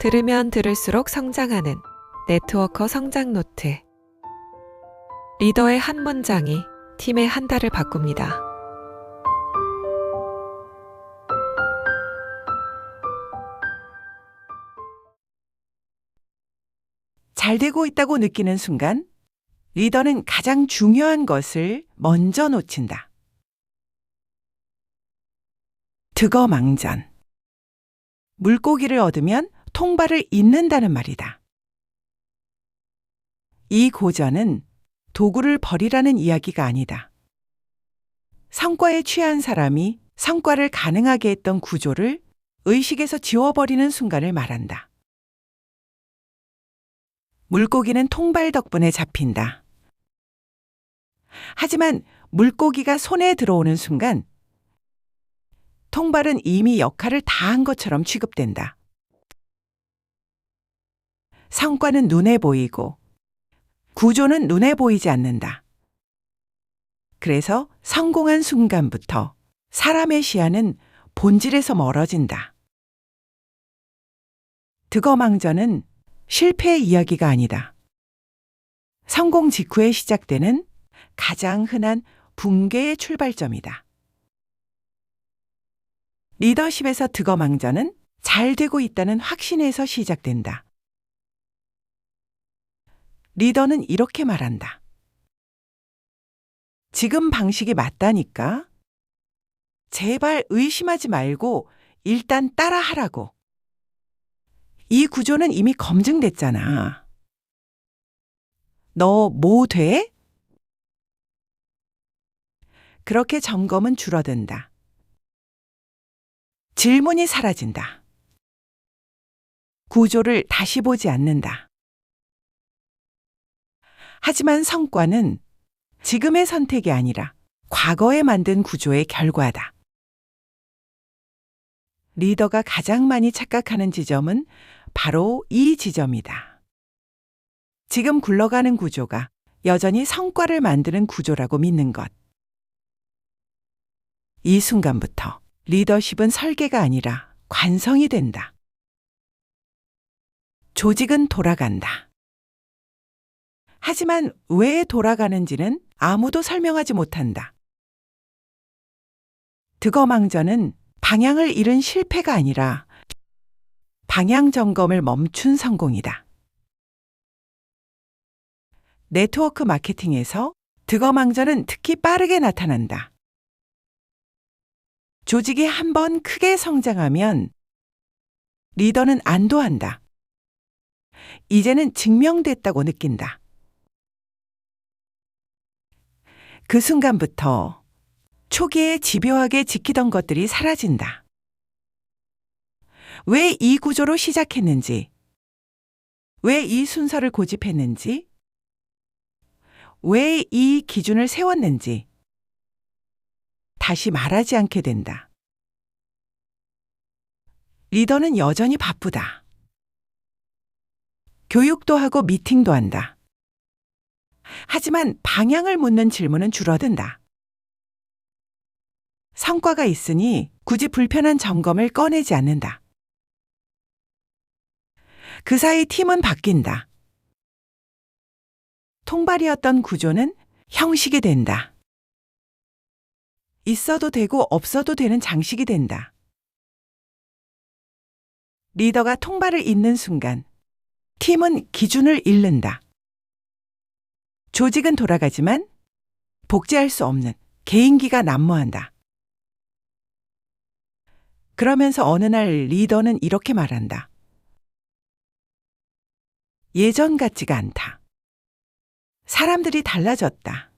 들으면 들을수록 성장하는 네트워커 성장 노트. 리더의 한 문장이 팀의 한 달을 바꿉니다. 잘 되고 있다고 느끼는 순간 리더는 가장 중요한 것을 먼저 놓친다. 득어망전. 물고기를 얻으면 통발을 잇는다는 말이다. 이 고전은 도구를 버리라는 이야기가 아니다. 성과에 취한 사람이 성과를 가능하게 했던 구조를 의식에서 지워버리는 순간을 말한다. 물고기는 통발 덕분에 잡힌다. 하지만 물고기가 손에 들어오는 순간 통발은 이미 역할을 다 한 것처럼 취급된다. 성과는 눈에 보이고 구조는 눈에 보이지 않는다. 그래서 성공한 순간부터 사람의 시야는 본질에서 멀어진다. 득어망전은 실패의 이야기가 아니다. 성공 직후에 시작되는 가장 흔한 붕괴의 출발점이다. 리더십에서 득어망전은 잘 되고 있다는 확신에서 시작된다. 리더는 이렇게 말한다. 지금 방식이 맞다니까? 제발 의심하지 말고 일단 따라 하라고. 이 구조는 이미 검증됐잖아. 너 뭐 돼? 그렇게 점검은 줄어든다. 질문이 사라진다. 구조를 다시 보지 않는다. 하지만 성과는 지금의 선택이 아니라 과거에 만든 구조의 결과다. 리더가 가장 많이 착각하는 지점은 바로 이 지점이다. 지금 굴러가는 구조가 여전히 성과를 만드는 구조라고 믿는 것. 이 순간부터 리더십은 설계가 아니라 관성이 된다. 조직은 돌아간다. 하지만 왜 돌아가는지는 아무도 설명하지 못한다. 득어망전은 방향을 잃은 실패가 아니라 방향 점검을 멈춘 성공이다. 네트워크 마케팅에서 득어망전은 특히 빠르게 나타난다. 조직이 한 번 크게 성장하면 리더는 안도한다. 이제는 증명됐다고 느낀다. 그 순간부터 초기에 집요하게 지키던 것들이 사라진다. 왜 이 구조로 시작했는지, 왜 이 순서를 고집했는지, 왜 이 기준을 세웠는지 다시 말하지 않게 된다. 리더는 여전히 바쁘다. 교육도 하고 미팅도 한다. 하지만 방향을 묻는 질문은 줄어든다. 성과가 있으니 굳이 불편한 점검을 꺼내지 않는다. 그 사이 팀은 바뀐다. 통발이었던 구조는 형식이 된다. 있어도 되고 없어도 되는 장식이 된다. 리더가 통발을 잇는 순간 팀은 기준을 잃는다. 조직은 돌아가지만 복제할 수 없는 개인기가 난무한다. 그러면서 어느 날 리더는 이렇게 말한다. 예전 같지가 않다. 사람들이 달라졌다.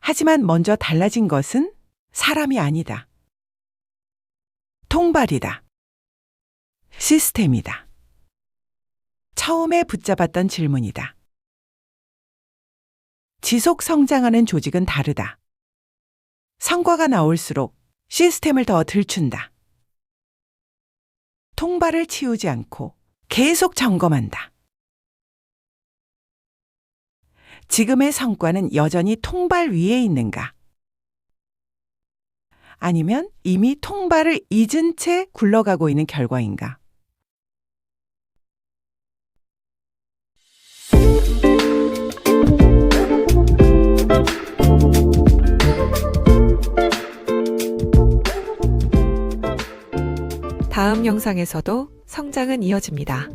하지만 먼저 달라진 것은 사람이 아니다. 통발이다. 시스템이다. 처음에 붙잡았던 질문이다. 지속 성장하는 조직은 다르다. 성과가 나올수록 시스템을 더 들춘다. 통발을 치우지 않고 계속 점검한다. 지금의 성과는 여전히 통발 위에 있는가? 아니면 이미 통발을 잊은 채 굴러가고 있는 결과인가? 영상에서도 성장은 이어집니다.